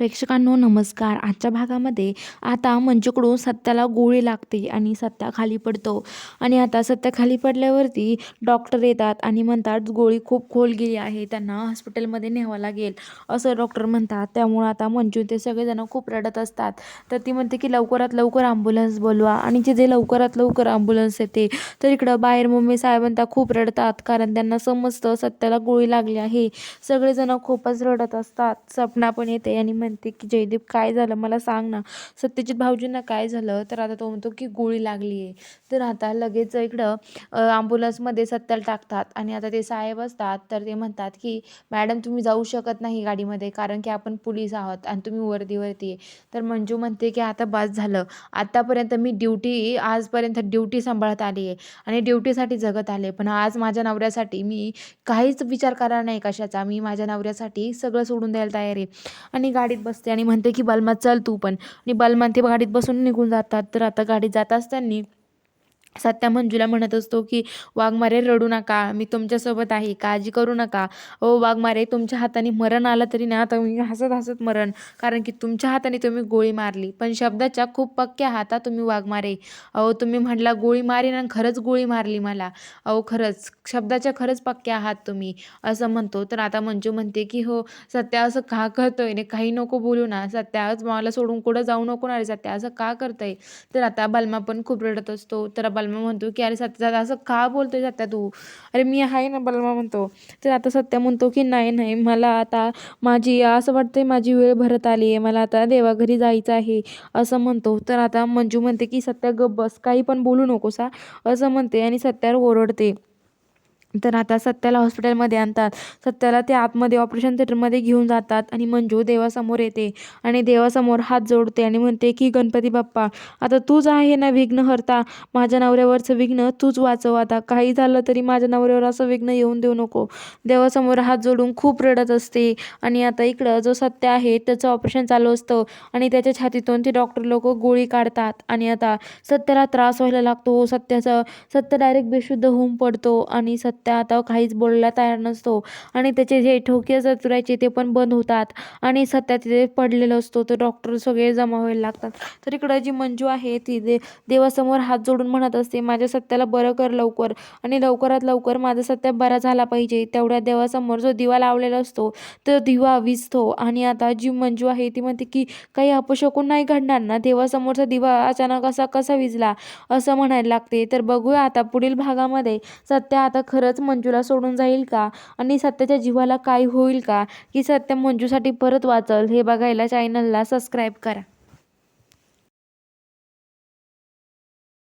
प्रेक्षकांनो नमस्कार. आजच्या भागामध्ये आता मंजूकडून सत्याला गोळी लागते आणि सत्या खाली पडतो. आणि आता सत्या खाली पडल्यावरती डॉक्टर येतात आणि म्हणतात गोळी खूप खोल गेली आहे. त्यांना हॉस्पिटलमध्ये न्यावं लागेल. असं डॉक्टर म्हणतात. त्यामुळं आता मंजू ते सगळेजण खूप रडत असतात. तर ती म्हणते की लवकरात लवकर ॲम्ब्युलन्स बोलवा. आणि जे जे लवकरात लवकर ॲम्ब्युलन्स येते तर इकडं बाहेर मम्मी साहेबांता खूप रडतात. कारण त्यांना समजतं सत्याला गोळी लागली आहे. सगळेजण खूपच रडत असतात. सपना पण येते आणि म्हणते की जयदीप काय झालं? मला सांग ना. सत्यजित भाऊजींना काय झालं? तर आता तो म्हणतो की गोळी लागली आहे तर आता लगेच इकडं ॲम्ब्युलन्समध्ये सत्याला टाकतात आणि आता ते साहेब असतात. तर ते म्हणतात की मॅडम तुम्ही जाऊ शकत नाही गाडीमध्ये कारण की आपण पोलीस आहोत आणि तुम्ही वर्दीवरती आहे. तर मंजू म्हणते की आता बस झालं. आत्तापर्यंत मी ड्युटी आजपर्यंत ड्युटी सांभाळत आली आहे आणि ड्युटीसाठी जगत आले पण आज माझ्या नवऱ्यासाठी मी काहीच विचार करणार नाही कशाचा. मी माझ्या नवऱ्यासाठी सगळं सोडून द्यायला तयार आहे. आणि गाडीत बसते आणि म्हणते की बलमा चल तू पण. आणि बलमा ते गाडीत बसून निघून जातात. तर आता गाडीत जात असताना सत्या मंजूला म्हणत असतो की वाघमारे रडू नका. मी तुमच्यासोबत आहे. काळजी करू नका. ओ वाघमारे तुमच्या हाताने मरण आलं तरी ना तुम्ही हसत हसत मरण. कारण की तुमच्या हाताने तुम्ही गोळी मारली. पण शब्दाच्या खूप पक्क्या हाता तुम्ही वाघमारे अहो तुम्ही म्हटला गोळी मारेन आणि खरंच गोळी मारली मला. अहो खरंच. शब्दाच्या खरंच पक्क्या आहात तुम्ही. असं म्हणतो. तर आता मंजू म्हणते की हो सत्या असं का करतोय? ने काही नको बोलू ना. सत्याच मला सोडून कुठं जाऊ नको ना रे. सत्या असं का करतंय? तर आता बलमा पण खूप रडत असतो. तर बलमा म्हणतो की अरे सत्या असं का बोलतोय सत्या तू? अरे मी आहे ना बलमा म्हणतो. तर आता सत्या म्हणतो की नाही नाही मला आता माझी असं वाटतंय माझी वेळ भरत आली आहे मला आता देवाघरी जायचं आहे. असं म्हणतो. तर आता मंजू म्हणते की सत्या गप्प बस. काही पण बोलू नकोसा. असं म्हणते आणि सत्यावर ओरडते. तर आता सत्याला हॉस्पिटलमध्ये आणतात. सत्याला ते आतमध्ये ऑपरेशन थिएटरमध्ये घेऊन जातात आणि मंजू देवासमोर येते आणि देवासमोर हात जोडते आणि म्हणते की गणपती बाप्पा आता तूच आहे ना विघ्न हरता. माझ्या नवऱ्यावरचं विघ्न तूच वाचव आता. काही झालं तरी माझ्या नवऱ्यावर असं विघ्न येऊन देऊ नको. देवासमोर हात जोडून खूप रडत असते आणि आता इकडं जो सत्य आहे त्याचं ऑपरेशन चालू असतं आणि त्याच्या छातीतून ते डॉक्टर लोक गोळी काढतात आणि आता सत्याला त्रास व्हायला लागतो. सत्याचं सत्य डायरेक्ट बेशुद्ध होऊन पडतो आणि सत्य आता काहीच बोलायला तयार नसतो. आणि त्याचे जे ठोके चतुरायचे ते पण बंद होतात. आणि सत्या तिथे पडलेलं असतो. तर डॉक्टर सगळे जमा व्हायला लागतात. तर इकडं जी मंजू आहे ती दे देवासमोर हात जोडून म्हणत असते माझ्या सत्याला बरं कर लवकर. आणि लवकरात लवकर माझा सत्या बरा झाला पाहिजे. तेवढ्या देवासमोर जो दिवा लावलेला असतो तो दिवा विजतो. आणि आता जी मंजू आहे ती म्हणते की काही अपशकून नाही घडणार ना? देवासमोरचा दिवा अचानक असा कसा विजला? असं म्हणायला लागते. तर बघूया आता पुढील भागामध्ये सत्य आता खरंच मंजूला सोडून जाईल का? आणि सत्याच्या जीवाला काय होईल का? की सत्य मंजूसाठी परत वाचल हे बघायला चॅनलला सबस्क्राईब करा.